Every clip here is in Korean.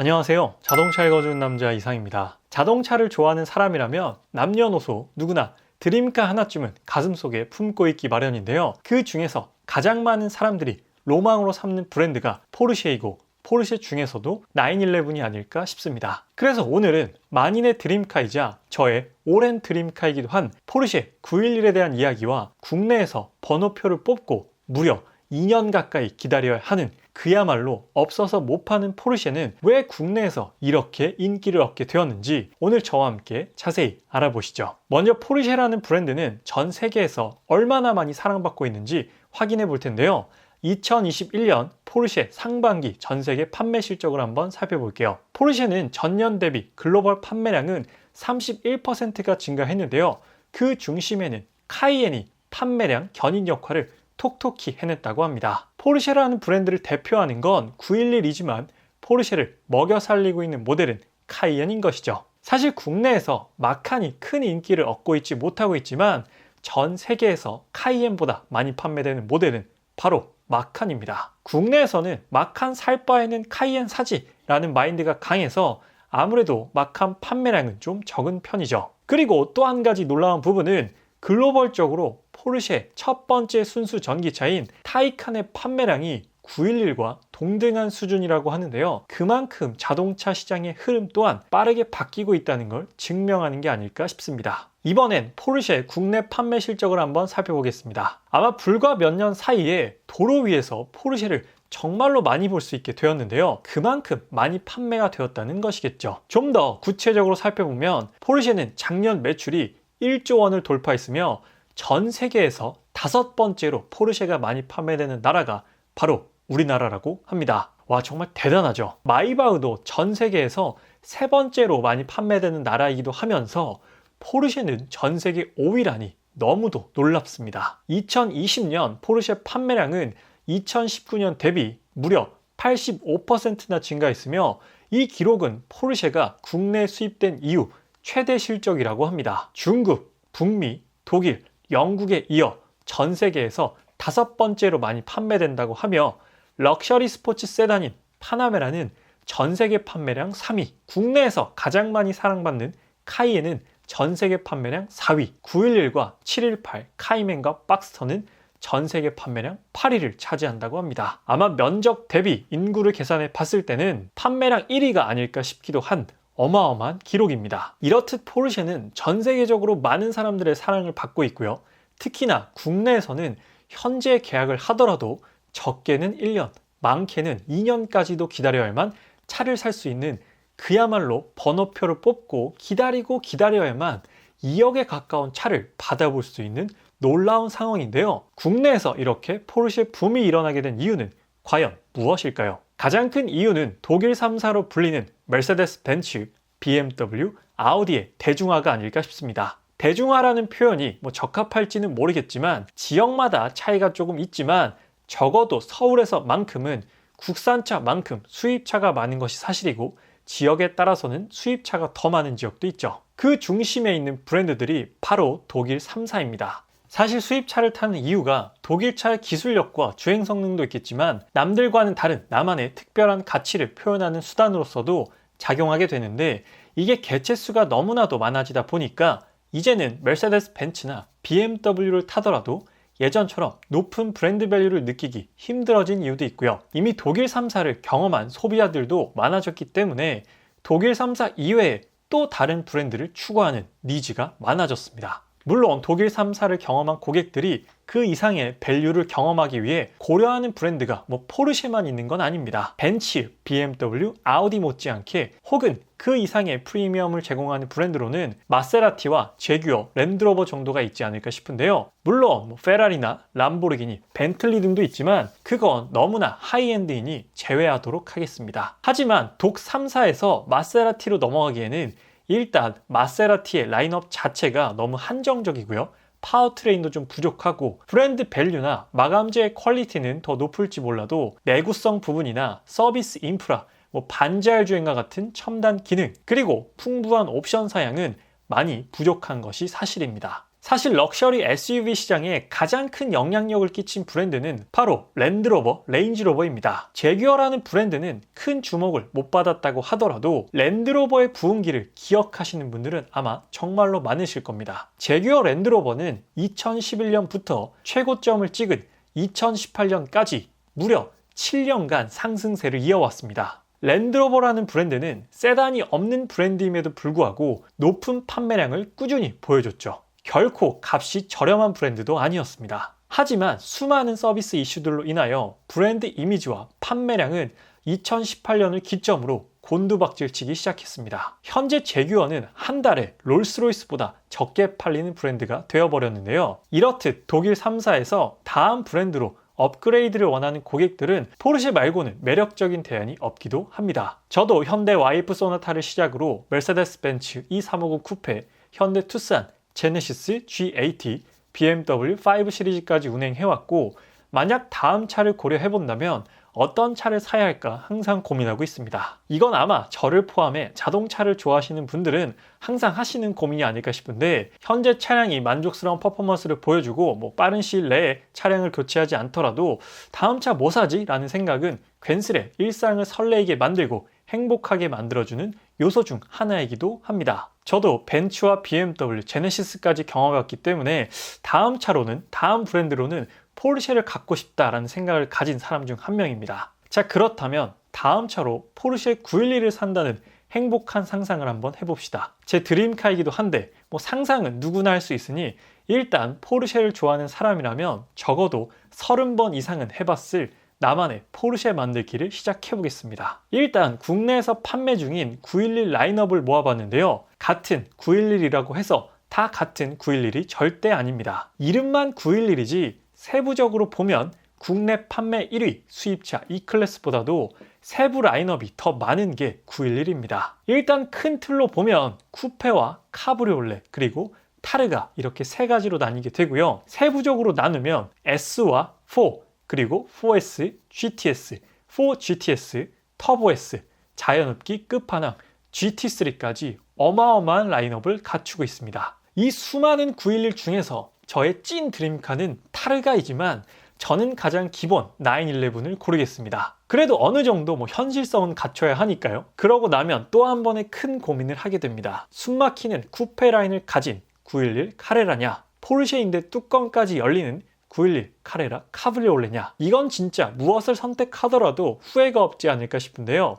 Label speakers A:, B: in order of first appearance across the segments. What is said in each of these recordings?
A: 안녕하세요. 자동차 읽어주는 남자 이상입니다. 자동차를 좋아하는 사람이라면 남녀노소 누구나 드림카 하나쯤은 가슴속에 품고 있기 마련인데요. 그 중에서 가장 많은 사람들이 로망으로 삼는 브랜드가 포르쉐이고 포르쉐 중에서도 911이 아닐까 싶습니다. 그래서 오늘은 만인의 드림카이자 저의 오랜 드림카이기도 한 포르쉐 911에 대한 이야기와 국내에서 번호표를 뽑고 무려 2년 가까이 기다려야 하는 그야말로 없어서 못 파는 포르쉐는 왜 국내에서 이렇게 인기를 얻게 되었는지 오늘 저와 함께 자세히 알아보시죠. 먼저 포르쉐라는 브랜드는 전 세계에서 얼마나 많이 사랑받고 있는지 확인해 볼 텐데요. 2021년 포르쉐 상반기 전 세계 판매 실적을 한번 살펴볼게요. 포르쉐는 전년 대비 글로벌 판매량은 31%가 증가했는데요. 그 중심에는 카이엔이 판매량 견인 역할을 톡톡히 해냈다고 합니다. 포르쉐라는 브랜드를 대표하는 건 911이지만 포르쉐를 먹여 살리고 있는 모델은 카이엔인 것이죠. 사실 국내에서 마칸이 큰 인기를 얻고 있지 못하고 있지만 전 세계에서 카이엔보다 많이 판매되는 모델은 바로 마칸입니다. 국내에서는 마칸 살 바에는 카이엔 사지라는 마인드가 강해서 아무래도 마칸 판매량은 좀 적은 편이죠. 그리고 또 한 가지 놀라운 부분은 글로벌적으로 포르쉐 첫 번째 순수 전기차인 타이칸의 판매량이 911과 동등한 수준이라고 하는데요. 그만큼 자동차 시장의 흐름 또한 빠르게 바뀌고 있다는 걸 증명하는 게 아닐까 싶습니다. 이번엔 포르쉐 국내 판매 실적을 한번 살펴보겠습니다. 아마 불과 몇 년 사이에 도로 위에서 포르쉐를 정말로 많이 볼 수 있게 되었는데요. 그만큼 많이 판매가 되었다는 것이겠죠. 좀 더 구체적으로 살펴보면 포르쉐는 작년 매출이 1조 원을 돌파했으며 전 세계에서 다섯 번째로 포르쉐가 많이 판매되는 나라가 바로 우리나라라고 합니다. 와, 정말 대단하죠. 마이바흐도 전 세계에서 세 번째로 많이 판매되는 나라이기도 하면서 포르쉐는 전 세계 5위라니 너무도 놀랍습니다. 2020년 포르쉐 판매량은 2019년 대비 무려 85%나 증가했으며 이 기록은 포르쉐가 국내 수입된 이후 최대 실적이라고 합니다. 중국, 북미, 독일, 영국에 이어 전 세계에서 다섯 번째로 많이 판매된다고 하며 럭셔리 스포츠 세단인 파나메라는 전 세계 판매량 3위, 국내에서 가장 많이 사랑받는 카이에는 전 세계 판매량 4위, 911과 718, 카이맨과 박스터는 전 세계 판매량 8위를 차지한다고 합니다. 아마 면적 대비 인구를 계산해 봤을 때는 판매량 1위가 아닐까 싶기도 한 어마어마한 기록입니다. 이렇듯 포르쉐는 전 세계적으로 많은 사람들의 사랑을 받고 있고요. 특히나 국내에서는 현재 계약을 하더라도 적게는 1년, 많게는 2년까지도 기다려야만 차를 살 수 있는 그야말로 번호표를 뽑고 기다리고 기다려야만 2억에 가까운 차를 받아볼 수 있는 놀라운 상황인데요. 국내에서 이렇게 포르쉐 붐이 일어나게 된 이유는 과연 무엇일까요? 가장 큰 이유는 독일 3사로 불리는 메르세데스 벤츠, BMW, 아우디의 대중화가 아닐까 싶습니다. 대중화라는 표현이 뭐 적합할지는 모르겠지만 지역마다 차이가 조금 있지만 적어도 서울에서만큼은 국산차만큼 수입차가 많은 것이 사실이고 지역에 따라서는 수입차가 더 많은 지역도 있죠. 그 중심에 있는 브랜드들이 바로 독일 3사입니다. 사실 수입차를 타는 이유가 독일차의 기술력과 주행 성능도 있겠지만 남들과는 다른 나만의 특별한 가치를 표현하는 수단으로서도 작용하게 되는데 이게 개체수가 너무나도 많아지다 보니까 이제는 메르세데스 벤츠나 BMW를 타더라도 예전처럼 높은 브랜드 밸류를 느끼기 힘들어진 이유도 있고요. 이미 독일 3사를 경험한 소비자들도 많아졌기 때문에 독일 3사 이외에 또 다른 브랜드를 추구하는 니즈가 많아졌습니다. 물론 독일 3사를 경험한 고객들이 그 이상의 밸류를 경험하기 위해 고려하는 브랜드가 뭐 포르쉐만 있는 건 아닙니다. 벤츠, BMW, 아우디 못지않게 혹은 그 이상의 프리미엄을 제공하는 브랜드로는 마세라티와 제규어, 랜드로버 정도가 있지 않을까 싶은데요. 물론 뭐 페라리나 람보르기니, 벤틀리 등도 있지만 그건 너무나 하이엔드이니 제외하도록 하겠습니다. 하지만 독 3사에서 마세라티로 넘어가기에는 일단 마세라티의 라인업 자체가 너무 한정적이고요. 파워트레인도 좀 부족하고 브랜드 밸류나 마감재의 퀄리티는 더 높을지 몰라도 내구성 부분이나 서비스 인프라, 뭐 반자율 주행과 같은 첨단 기능, 그리고 풍부한 옵션 사양은 많이 부족한 것이 사실입니다. 사실 럭셔리 SUV 시장에 가장 큰 영향력을 끼친 브랜드는 바로 랜드로버, 레인지로버입니다. 제규어라는 브랜드는 큰 주목을 못 받았다고 하더라도 랜드로버의 부흥기를 기억하시는 분들은 아마 정말로 많으실 겁니다. 제규어 랜드로버는 2011년부터 최고점을 찍은 2018년까지 무려 7년간 상승세를 이어왔습니다. 랜드로버라는 브랜드는 세단이 없는 브랜드임에도 불구하고 높은 판매량을 꾸준히 보여줬죠. 결코 값이 저렴한 브랜드도 아니었습니다. 하지만 수많은 서비스 이슈들로 인하여 브랜드 이미지와 판매량은 2018년을 기점으로 곤두박질치기 시작했습니다. 현재 제규어는 한 달에 롤스로이스보다 적게 팔리는 브랜드가 되어버렸는데요. 이렇듯 독일 3사에서 다음 브랜드로 업그레이드를 원하는 고객들은 포르쉐 말고는 매력적인 대안이 없기도 합니다. 저도 현대 와이프 소나타를 시작으로 메르세데스 벤츠 E350 쿠페, 현대 투싼, 제네시스 G80, BMW 5 시리즈까지 운행해왔고 만약 다음 차를 고려해본다면 어떤 차를 사야 할까 항상 고민하고 있습니다. 이건 아마 저를 포함해 자동차를 좋아하시는 분들은 항상 하시는 고민이 아닐까 싶은데 현재 차량이 만족스러운 퍼포먼스를 보여주고 뭐 빠른 시일 내에 차량을 교체하지 않더라도 다음 차 뭐 사지? 라는 생각은 괜스레 일상을 설레게 만들고 행복하게 만들어주는 요소 중 하나이기도 합니다. 저도 벤츠와 BMW, 제네시스까지 경험해왔기 때문에 다음 차로는 다음 브랜드로는 포르쉐를 갖고 싶다라는 생각을 가진 사람 중 한 명입니다. 자, 그렇다면 다음 차로 포르쉐 911을 산다는 행복한 상상을 한번 해봅시다. 제 드림카이기도 한데, 뭐 상상은 누구나 할 수 있으니 일단 포르쉐를 좋아하는 사람이라면 적어도 30번 이상은 해봤을 나만의 포르쉐 만들기를 시작해 보겠습니다. 일단 국내에서 판매 중인 911 라인업을 모아봤는데요. 같은 911이라고 해서 다 같은 911이 절대 아닙니다. 이름만 911이지 세부적으로 보면 국내 판매 1위 수입차 E클래스보다도 세부 라인업이 더 많은 게 911입니다. 일단 큰 틀로 보면 쿠페와 카브리올레 그리고 타르가 이렇게 세 가지로 나뉘게 되고요. 세부적으로 나누면 S와 4 그리고 4S, GTS, 4GTS, 터보 S, 자연흡기 끝판왕 GT3까지 어마어마한 라인업을 갖추고 있습니다. 이 수많은 911 중에서 저의 찐 드림카는 타르가이지만 저는 가장 기본 911을 고르겠습니다. 그래도 어느 정도 뭐 현실성은 갖춰야 하니까요. 그러고 나면 또 한 번의 큰 고민을 하게 됩니다. 숨막히는 쿠페 라인을 가진 911 카레라냐, 포르쉐인데 뚜껑까지 열리는 911 카레라 카브리올레냐? 이건 진짜 무엇을 선택하더라도 후회가 없지 않을까 싶은데요.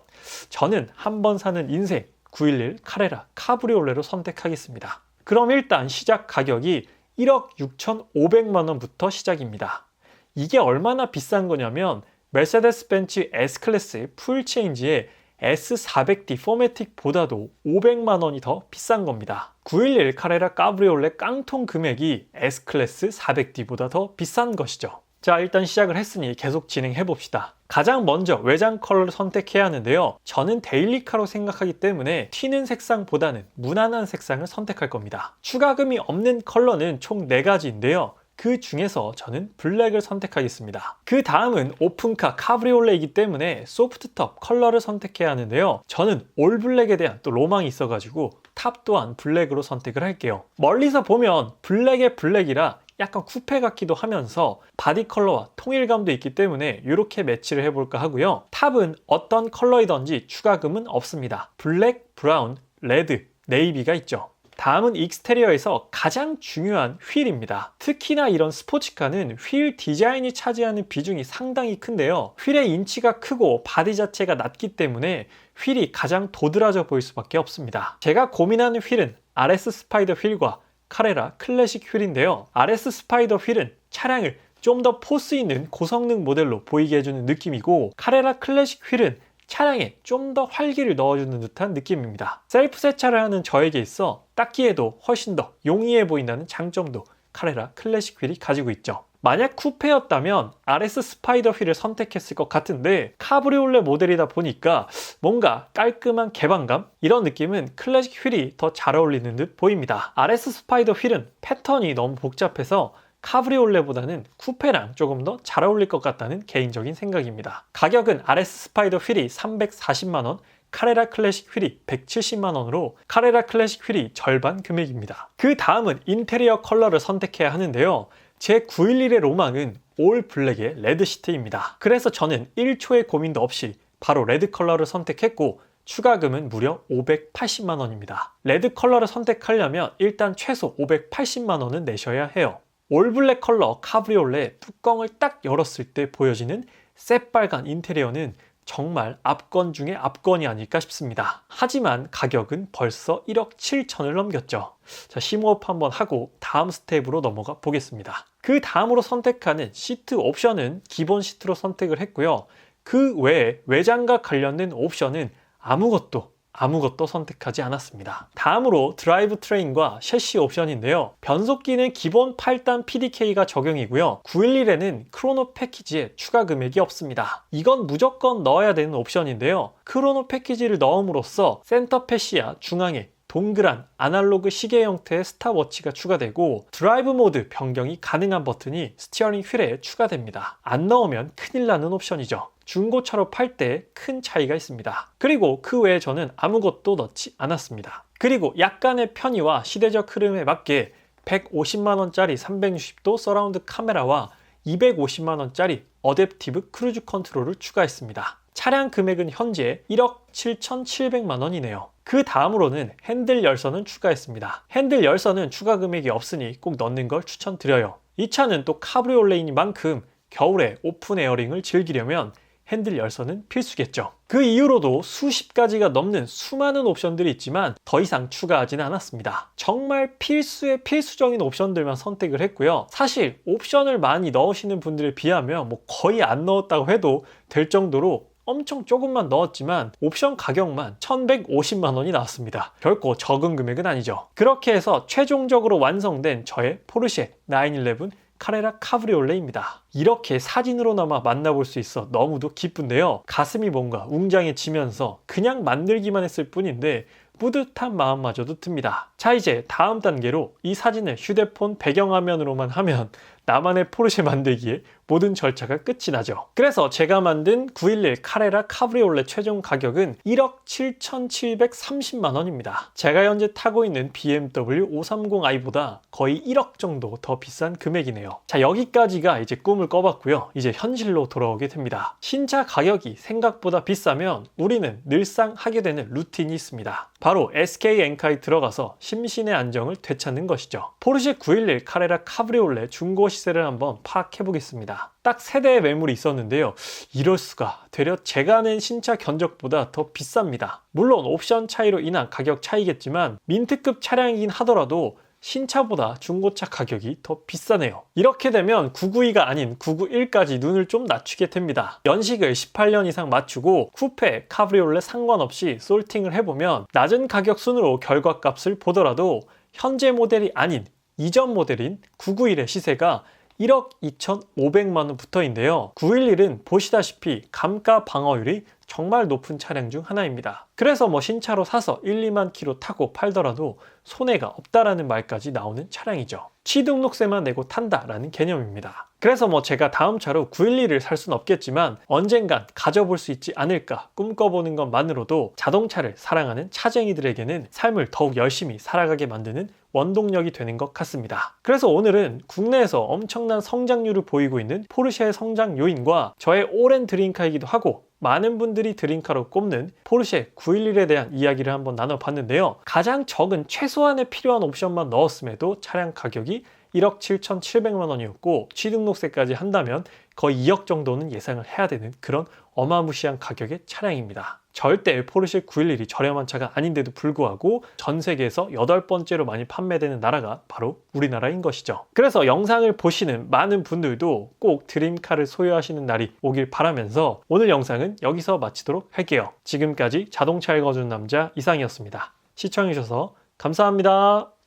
A: 저는 한 번 사는 인생 911 카레라 카브리올레로 선택하겠습니다. 그럼 일단 시작 가격이 1억 6,500만 원부터 시작입니다. 이게 얼마나 비싼 거냐면 메세데스 벤츠 S클래스 풀체인지의 S400D 포매틱보다도 500만 원이 더 비싼 겁니다. 911 카레라 까브리올레 깡통 금액이 S클래스 400D보다 더 비싼 것이죠. 자, 일단 시작을 했으니 계속 진행해 봅시다. 가장 먼저 외장 컬러를 선택해야 하는데요. 저는 데일리카로 생각하기 때문에 튀는 색상보다는 무난한 색상을 선택할 겁니다. 추가금이 없는 컬러는 총 4가지인데요. 그 중에서 저는 블랙을 선택하겠습니다. 그 다음은 오픈카 카브리올레이기 때문에 소프트톱 컬러를 선택해야 하는데요. 저는 올 블랙에 대한 또 로망이 있어가지고 탑 또한 블랙으로 선택을 할게요. 멀리서 보면 블랙의 블랙이라 약간 쿠페 같기도 하면서 바디 컬러와 통일감도 있기 때문에 이렇게 매치를 해볼까 하고요. 탑은 어떤 컬러이든지 추가금은 없습니다. 블랙, 브라운, 레드, 네이비가 있죠. 다음은 익스테리어에서 가장 중요한 휠입니다. 특히나 이런 스포츠카는 휠 디자인이 차지하는 비중이 상당히 큰데요. 휠의 인치가 크고 바디 자체가 낮기 때문에 휠이 가장 도드라져 보일 수밖에 없습니다. 제가 고민하는 휠은 RS 스파이더 휠과 카레라 클래식 휠인데요. RS 스파이더 휠은 차량을 좀 더 포스 있는 고성능 모델로 보이게 해주는 느낌이고 카레라 클래식 휠은 차량에 좀 더 활기를 넣어주는 듯한 느낌입니다. 셀프 세차를 하는 저에게 있어 닦기에도 훨씬 더 용이해 보인다는 장점도 카레라 클래식 휠이 가지고 있죠. 만약 쿠페였다면 RS 스파이더 휠을 선택했을 것 같은데 카브리올레 모델이다 보니까 뭔가 깔끔한 개방감 이런 느낌은 클래식 휠이 더 잘 어울리는 듯 보입니다. RS 스파이더 휠은 패턴이 너무 복잡해서 카브리올레보다는 쿠페랑 조금 더 잘 어울릴 것 같다는 개인적인 생각입니다. 가격은 RS 스파이더 휠이 340만원, 카레라 클래식 휠이 170만 원으로 카레라 클래식 휠이 절반 금액입니다. 그 다음은 인테리어 컬러를 선택해야 하는데요. 제 911의 로망은 올 블랙의 레드 시트입니다. 그래서 저는 1초의 고민도 없이 바로 레드 컬러를 선택했고 추가금은 무려 580만 원입니다. 레드 컬러를 선택하려면 일단 최소 580만 원은 내셔야 해요. 올블랙 컬러 카브리올레 뚜껑을 딱 열었을 때 보여지는 새빨간 인테리어는 정말 압권 중에 압권이 아닐까 싶습니다. 하지만 가격은 벌써 1억 7천을 넘겼죠. 자, 심호흡 한번 하고 다음 스텝으로 넘어가 보겠습니다. 그 다음으로 선택하는 시트 옵션은 기본 시트로 선택을 했고요. 그 외에 외장과 관련된 옵션은 아무것도 아무것도 선택하지 않았습니다. 다음으로 드라이브 트레인과 셰시 옵션인데요. 변속기는 기본 8단 PDK가 적용이고요. 911에는 크로노 패키지에 추가 금액이 없습니다. 이건 무조건 넣어야 되는 옵션인데요. 크로노 패키지를 넣음으로써 센터 패시아 중앙에 동그란 아날로그 시계 형태의 스탑워치가 추가되고 드라이브 모드 변경이 가능한 버튼이 스티어링 휠에 추가됩니다. 안 넣으면 큰일 나는 옵션이죠. 중고차로 팔 때 큰 차이가 있습니다. 그리고 그 외에 저는 아무것도 넣지 않았습니다. 그리고 약간의 편의와 시대적 흐름에 맞게 150만원짜리 360도 서라운드 카메라와 250만원짜리 어댑티브 크루즈 컨트롤을 추가했습니다. 차량 금액은 현재 1억 7,700만 원이네요. 그 다음으로는 핸들 열선은 추가했습니다. 핸들 열선은 추가 금액이 없으니 꼭 넣는 걸 추천드려요. 이 차는 또 카브리올레이니만큼 겨울에 오픈 에어링을 즐기려면 핸들 열선은 필수겠죠. 그 이후로도 수십 가지가 넘는 수많은 옵션들이 있지만 더 이상 추가하지는 않았습니다. 정말 필수의 필수적인 옵션들만 선택을 했고요. 사실 옵션을 많이 넣으시는 분들에 비하면 뭐 거의 안 넣었다고 해도 될 정도로 엄청 조금만 넣었지만 옵션 가격만 1150만 원이 나왔습니다. 결코 적은 금액은 아니죠. 그렇게 해서 최종적으로 완성된 저의 포르쉐 911 카레라 카브리올레입니다. 이렇게 사진으로나마 만나볼 수 있어 너무도 기쁜데요. 가슴이 뭔가 웅장해지면서 그냥 만들기만 했을 뿐인데 뿌듯한 마음마저도 듭니다. 자 이제 다음 단계로 이 사진을 휴대폰 배경화면으로만 하면 나만의 포르쉐 만들기에 모든 절차가 끝이 나죠. 그래서 제가 만든 911 카레라 카브리올레 최종 가격은 1억 7,730만 원입니다. 제가 현재 타고 있는 BMW 530i보다 거의 1억 정도 더 비싼 금액이네요. 자, 여기까지가 이제 꿈을 꿔봤고요. 이제 현실로 돌아오게 됩니다. 신차 가격이 생각보다 비싸면 우리는 늘상 하게 되는 루틴이 있습니다. 바로 SK 엔카에 들어가서 심신의 안정을 되찾는 것이죠. 포르쉐 911 카레라 카브리올레 중고 시 세를 한번 파악해 보겠습니다. 딱 세 대의 매물이 있었는데요. 이럴 수가 되려 제가 낸 신차 견적보다 더 비쌉니다. 물론 옵션 차이로 인한 가격 차이겠지만 민트급 차량이긴 하더라도 신차보다 중고차 가격이 더 비싸네요. 이렇게 되면 992가 아닌 991까지 눈을 좀 낮추게 됩니다. 연식을 18년 이상 맞추고 쿠페, 카브리올레 상관없이 솔팅을 해보면 낮은 가격 순으로 결과값을 보더라도 현재 모델이 아닌 이전 모델인 991의 시세가 1억 2,500만 원부터인데요. 911은 보시다시피 감가 방어율이 정말 높은 차량 중 하나입니다. 그래서 뭐 신차로 사서 1, 2만 킬로 타고 팔더라도 손해가 없다라는 말까지 나오는 차량이죠. 취등록세만 내고 탄다라는 개념입니다. 그래서 뭐 제가 다음 차로 911을 살 수는 없겠지만 언젠간 가져볼 수 있지 않을까 꿈꿔보는 것만으로도 자동차를 사랑하는 차쟁이들에게는 삶을 더욱 열심히 살아가게 만드는 원동력이 되는 것 같습니다. 그래서 오늘은 국내에서 엄청난 성장률을 보이고 있는 포르쉐의 성장 요인과 저의 오랜 드림카이기도 하고 많은 분들이 드림카로 꼽는 포르쉐 911에 대한 이야기를 한번 나눠봤는데요. 가장 적은 최소한의 필요한 옵션만 넣었음에도 차량 가격이 1억 7,700만 원이었고 취등록세까지 한다면 거의 2억 정도는 예상을 해야 되는 그런 어마무시한 가격의 차량입니다. 절대 포르쉐 911이 저렴한 차가 아닌데도 불구하고 전 세계에서 여덟 번째로 많이 판매되는 나라가 바로 우리나라인 것이죠. 그래서 영상을 보시는 많은 분들도 꼭 드림카를 소유하시는 날이 오길 바라면서 오늘 영상은 여기서 마치도록 할게요. 지금까지 자동차 읽어주는 남자 이상이었습니다. 시청해주셔서 감사합니다.